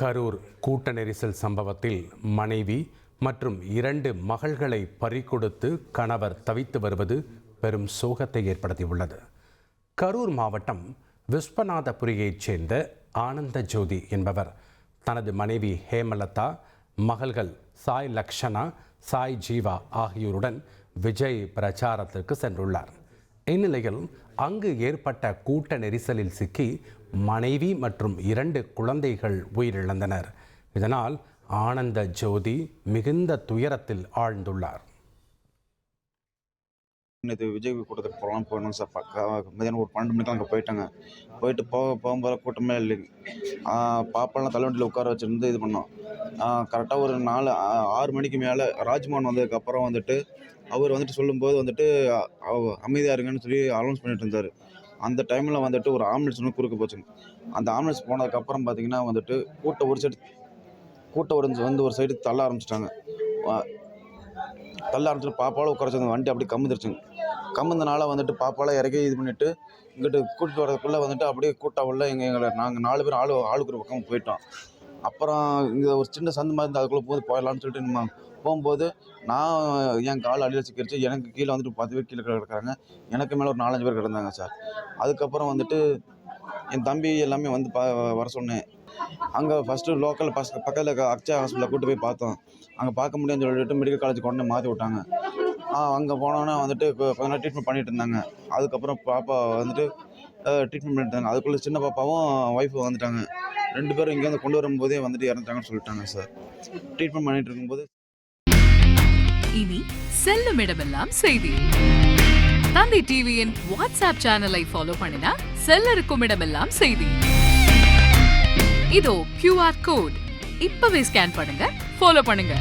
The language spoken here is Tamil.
கரூர் கூட்ட நெரிசல் சம்பவத்தில் மனைவி மற்றும் இரண்டு மகள்களை பறிகொடுத்து கணவர் தவித்து வருவது பெரும் சோகத்தை ஏற்படுத்தியுள்ளது. கரூர் மாவட்டம் விஸ்வநாதபுரியைச் சேர்ந்த ஆனந்த ஜோதி என்பவர் தனது மனைவி ஹேமலதா மகள்கள் சாய் லக்ஷனா சாய் ஜீவா ஆகியோருடன் விஜய் பிரச்சாரத்திற்கு சென்றுள்ளார். இந்நிலையில் அங்கு ஏற்பட்ட கூட்ட நெரிசலில் சிக்கி மனைவி மற்றும் இரண்டு குழந்தைகள் உயிரிழந்தனர். இதனால் ஆனந்த ஜோதி மிகுந்த துயரத்தில் ஆழ்ந்துள்ளார். நேற்று விஜய் கூட்டத்துக்கு போகலாம் போகணும் சார் பக்கா மதியானம் ஒரு பன்னெண்டு மணிக்கு அங்கே போயிட்டாங்க. போயிட்டு போக போகும்போது கூட்டமே இல்லைங்க. ஆஹ் பாப்பாலாம் தலைவண்டியில் உட்கார வச்சுருந்து இது பண்ணோம். கரெக்டாக ஒரு நாலு ஆ- ஆறு மணிக்கு மேலே ராஜ்மோகன் வந்ததுக்கப்புறம் வந்துட்டு அவர் வந்துட்டு சொல்லும்போது வந்துட்டு அமைதியாக அவ- இருங்கன்னு சொல்லி அனௌன்ஸ் பண்ணிட்டு இருந்தார். அந்த டைமில் வந்துட்டு ஒரு ஆம்புலன்ஸ் ஒன்று குறுக்க போச்சுங்க. அந்த ஆம்புலன்ஸ் போனதுக்கப்புறம் பார்த்தீங்கன்னா வந்துட்டு கூட்டம் ஒரு சைடு கூட்டம் ஒரு வந்து ஒரு சைடு தள்ள ஆரம்பிச்சிட்டாங்க. தள்ள ஆரம்பிச்சிட்டு பாப்பாவில் உட்கார வண்டி அப்படியே கம்முந்துருச்சுங்க. கம்முந்தனால வந்துட்டு பாப்பாலாம் இறக்கி இது பண்ணிட்டு இங்கிட்டு கூட்டிட்டு வரதுக்குள்ளே வந்துட்டு அப்படியே கூட்டம் உள்ள எங்கள் எங்களை நாங்கள் நாலு பேர் ஆளு ஆளுக்கு ஒரு பக்கம் போயிட்டோம். அப்புறம் இங்கே ஒரு சின்ன சந்து மாதிரி இருந்து அதுக்குள்ளே போது போயிடலாம்னு சொல்லிட்டு நம்ம போகும்போது நான் என் கால் அடியில் சிக்கிடுச்சு எனக்கு கீழே வந்துட்டு பத்து பேர் கீழே கிடக்குறாங்க. எனக்கு மேலே ஒரு நாலஞ்சு பேர் கிடந்தாங்க சார். அதுக்கப்புறம் வந்துட்டு என் தம்பி எல்லாமே வந்து பா வர சொன்னேன். அங்கே ஃபஸ்ட்டு லோக்கல் பஸ் பக்கத்தில் இருக்க அக்ஷயா ஹாஸ்பிட்டலில் கூட்டு போய் பார்த்தோம். அங்கே பார்க்க முடியும்னு சொல்லிட்டு மெடிக்கல் காலேஜ் கொண்டு மாற்றி விட்டாங்க. அங்கே போனோன்னே வந்துட்டு இப்போ கொஞ்ச நேரம் ட்ரீட்மெண்ட் பண்ணிட்டு இருந்தாங்க. அதுக்கப்புறம் பாப்பா வந்துட்டு ட்ரீட்மெண்ட் பண்ணிட்டு இருந்தாங்க. அதுக்குள்ளே சின்ன பாப்பாவும் ஒய்ஃபும் வந்துட்டாங்க. ரெண்டு பேரும் இங்கேருந்து கொண்டு வரும்போதே வந்துட்டு இறந்துட்டாங்கன்னு சொல்லிட்டாங்க சார் ட்ரீட்மெண்ட் பண்ணிட்டு இருக்கும்போது இனி செல்லும் இடமெல்லாம் செய்தி. தந்தி டிவியின் வாட்ஸ்அப் சேனலை ஃபாலோ பண்ணினா செல்ல இருக்கும் இடமெல்லாம் செய்தி. இதோ கியூஆர் கோட் இப்பவே ஸ்கேன் பண்ணுங்க ஃபாலோ பண்ணுங்க.